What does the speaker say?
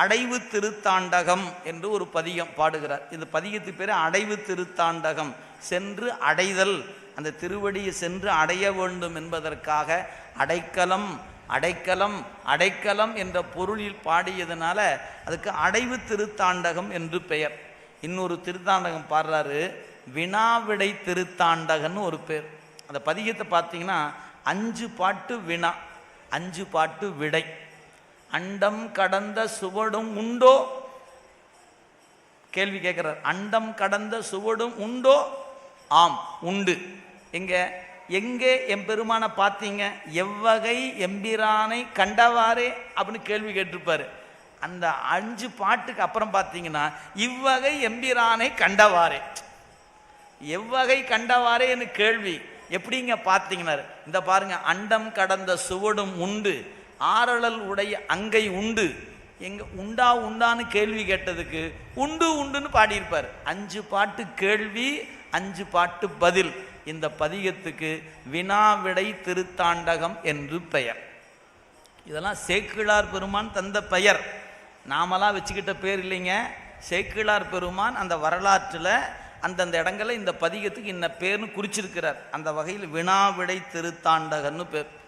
அடைவு திருத்தாண்டகம் என்று ஒரு பதிகம் பாடுகிறார். இந்த பதிகத்து பேர் அடைவு திருத்தாண்டகம். சென்று அடைதல். அந்த திருவடியை சென்று அடைய வேண்டும் என்பதற்காக அடைக்கலம் அடைக்கலம் அடைக்கலம் என்ற பொருளில் பாடியதுனால அதுக்கு அடைவு திருத்தாண்டகம் என்று பெயர். இன்னொரு திருத்தாண்டகம் பாடுறாரு. வினாவிடை திருத்தாண்டகன்னு ஒரு பேர். அந்த பதிகத்தை பார்த்தீங்கன்னா அஞ்சு பாட்டு வினா அஞ்சு பாட்டு விடை. அண்டம் கடந்த சுவடும் உண்டோ? கேள்வி கேட்கிறார். அண்டம் கடந்த சுவடும் உண்டோ? ஆம் உண்டு. எங்க? எங்கே எம்பெருமானை பார்த்தீங்க? எவ்வகை எம்பிரானை கண்டவாரே அப்படின்னு கேள்வி கேட்டிருப்பாரு. அந்த அஞ்சு பாட்டுக்கு அப்புறம் பார்த்தீங்கன்னா இவ்வகை எம்பிரானை கண்டவாரே எவ்வகை கண்டவாரேன்னு கேள்வி. எப்படிங்க பார்த்தீங்கன்னாரு? இந்த பாருங்க அண்டம் கடந்த சுவடும் உண்டு. ஆரழல் உடைய அங்கை உண்டு. எங்க உண்டா உண்டான்னு கேள்வி கேட்டதுக்கு உண்டு உண்டுன்னு பாடியிருப்பார். அஞ்சு பாட்டு கேள்வி அஞ்சு பாட்டு பதில். இந்த பதிகத்துக்கு வினாவிடை திருத்தாண்டகம் என்று பெயர். இதெல்லாம் சேக்கிழார் பெருமான் தந்த பெயர். நாமெல்லாம் வச்சுக்கிட்ட பேர் இல்லைங்க. சேக்கிழார் பெருமான் அந்த வரலாற்றில் அந்தந்த இடங்களில் இந்த பதிகத்துக்கு இன்ன பேர்னு குறிச்சிருக்கிறார். அந்த வகையில் வினாவிடை திருத்தாண்டகன்னு பேர்.